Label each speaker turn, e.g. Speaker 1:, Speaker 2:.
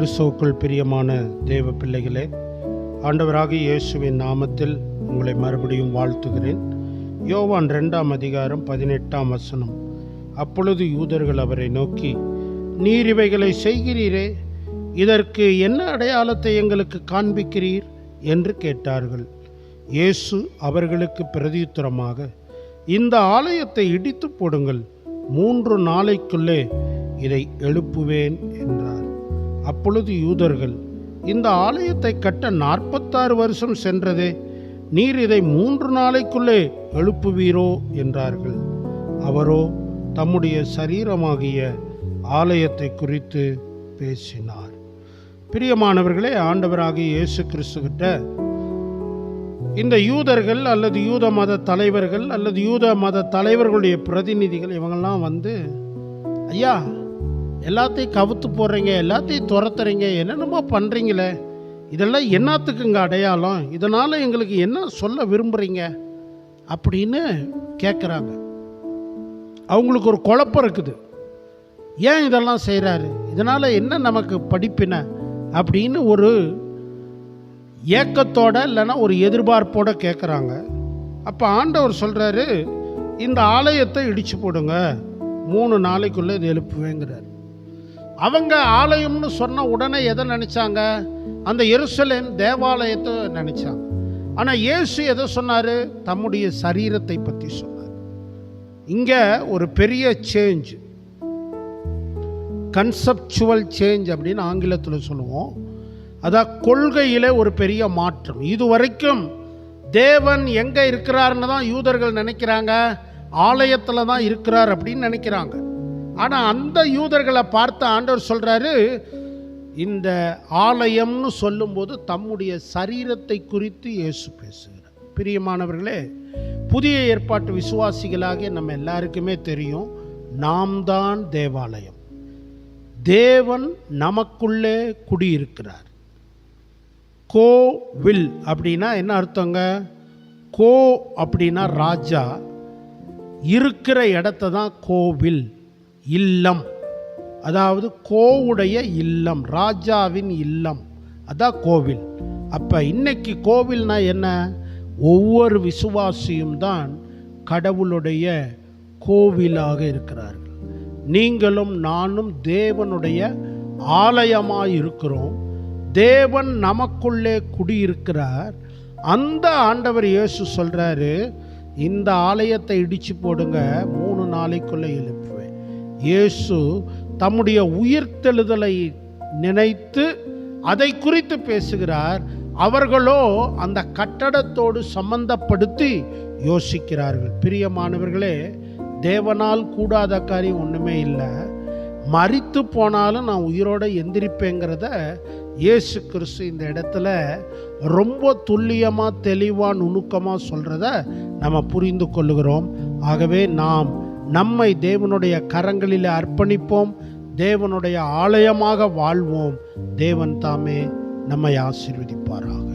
Speaker 1: கிறிஸ்துவுக்குள் பிரியமான தேவ பிள்ளைகளே ஆண்டவராகிய இயேசுவின் நாமத்தில் உங்களை மறுபடியும் வாழ்த்துகிறேன். யோவான் ரெண்டாம் அதிகாரம் பதினெட்டாம் வசனம். அப்பொழுது யூதர்கள் அவரை நோக்கி நீர் இவைகளை செய்கிறீரே இதற்கு என்ன அடையாளத்தை எங்களுக்கு காண்பிக்கிறீர்? என்று கேட்டார்கள். இயேசு அவர்களுக்கு பிரதியுத்தரமாக இந்த ஆலயத்தை இடித்து போடுங்கள் மூன்று நாளைக்குள்ளே இதை எழுப்புவேன் என்றார். அப்பொழுது யூதர்கள் இந்த ஆலயத்தை கட்ட நாற்பத்தாறு வருஷம் சென்றதே நீர் இதை மூன்று நாளைக்குள்ளே எழுப்புவீரோ? என்றார்கள். அவரோ தம்முடைய சரீரமாகிய ஆலயத்தை குறித்து பேசினார். பிரியமானவர்களே ஆண்டவராகிய இயேசு கிறிஸ்துகிட்ட இந்த யூதர்கள் அல்லது யூத மத தலைவர்கள் அல்லது யூத மத தலைவர்களுடைய பிரதிநிதிகள் இவங்கெல்லாம் வந்து ஐயா எல்லாத்தையும் கவுத்து போடுறீங்க எல்லாத்தையும் துரத்துறீங்க என்னென்னமோ பண்ணுறீங்களே இதெல்லாம் என்னத்துக்குங்க அடையாளம்? இதனால் எங்களுக்கு என்ன சொல்ல விரும்புகிறீங்க அப்படின்னு கேட்குறாங்க அவங்களுக்கு ஒரு குழப்பம் இருக்குது. ஏன் இதெல்லாம் செய்கிறாரு இதனால் என்ன நமக்கு படிப்பின? அப்படின்னு ஒரு ஏக்கத்தோட இல்லைன்னா ஒரு எதிர்பார்ப்போட கேட்குறாங்க அப்போ ஆண்டவர் சொல்கிறாரு இந்த ஆலயத்தை இடித்து போடுங்க. மூணு நாளைக்குள்ளே இது எழுப்புவேங்கிறார். அவங்க ஆலயம்னு சொன்ன உடனே எதை நினச்சாங்க? அந்த எருசலேம் தேவாலயத்தை நினச்சாங்க. ஆனால் இயேசு எதை சொன்னார்? தம்முடைய சரீரத்தை பற்றி சொன்னார். இங்கே ஒரு பெரிய சேஞ்ச் கன்செப்சுவல் சேஞ்ச் அப்படின்னு ஆங்கிலத்தில் சொல்லுவோம். அதான் கொள்கையில் ஒரு பெரிய மாற்றம். இது வரைக்கும் தேவன் எங்கே இருக்கிறாருன்னு தான் யூதர்கள் நினைக்கிறாங்க. ஆலயத்தில் தான் இருக்கிறார் அப்படின்னு நினைக்கிறாங்க. ஆனால் அந்த யூதர்களை பார்த்து ஆண்டவர் சொல்கிறாரு இந்த ஆலயம்னு சொல்லும்போது தம்முடைய சரீரத்தை குறித்து இயேசு பேசுகிறார். பிரியமானவர்களே புதிய ஏற்பாட்டு விசுவாசிகளாகிய நம்ம எல்லாருக்குமே தெரியும் நாம் தான் தேவாலயம். தேவன் நமக்குள்ளே குடியிருக்கிறார். கோவில் அப்படின்னா என்ன அர்த்தங்க? கோ அப்படின்னா ராஜா. இருக்கிற இடத்த தான் கோவில். இல்லம். அதாவது கோவுடைய இல்லம் ராஜாவின் இல்லம். அதான் கோவில். அப்போ இன்னைக்கு கோவில்னா என்ன? ஒவ்வொரு விசுவாசியும் தான் கடவுளுடைய கோவிலாக இருக்கிறார்கள். நீங்களும் நானும் தேவனுடைய ஆலயமாக இருக்கிறோம். தேவன் நமக்குள்ளே குடியிருக்கிறார். அந்த ஆண்டவர் இயேசு சொல்கிறாரு இந்த ஆலயத்தை இடித்து போடுங்க மூணு நாளைக்குள்ளே எழுப்புவேன் இயேசு தம்முடைய உயிர்த்தெழுதலை நினைத்து அதை குறித்து பேசுகிறார். அவர்களோ அந்த கட்டடத்தோடு சம்பந்தப்படுத்தி யோசிக்கிறார்கள். பிரியமானவர்களே தேவனால் கூடாத காரியம் ஒன்றுமே இல்லை. மறித்து போனாலும் நான் உயிரோடு எந்திரிப்பேங்கிறத இயேசு கிறிஸ்து இந்த இடத்துல ரொம்ப துல்லியமாக தெளிவாக நுணுக்கமாக சொல்கிறத நம்ம புரிந்து கொள்ளுகிறோம். ஆகவே நாம் நம்மை தேவனுடைய கரங்களில் அர்ப்பணிப்போம். தேவனுடைய ஆலயமாக வாழ்வோம். தேவன் தாமே நம்மை ஆசீர்வதிப்பாராக.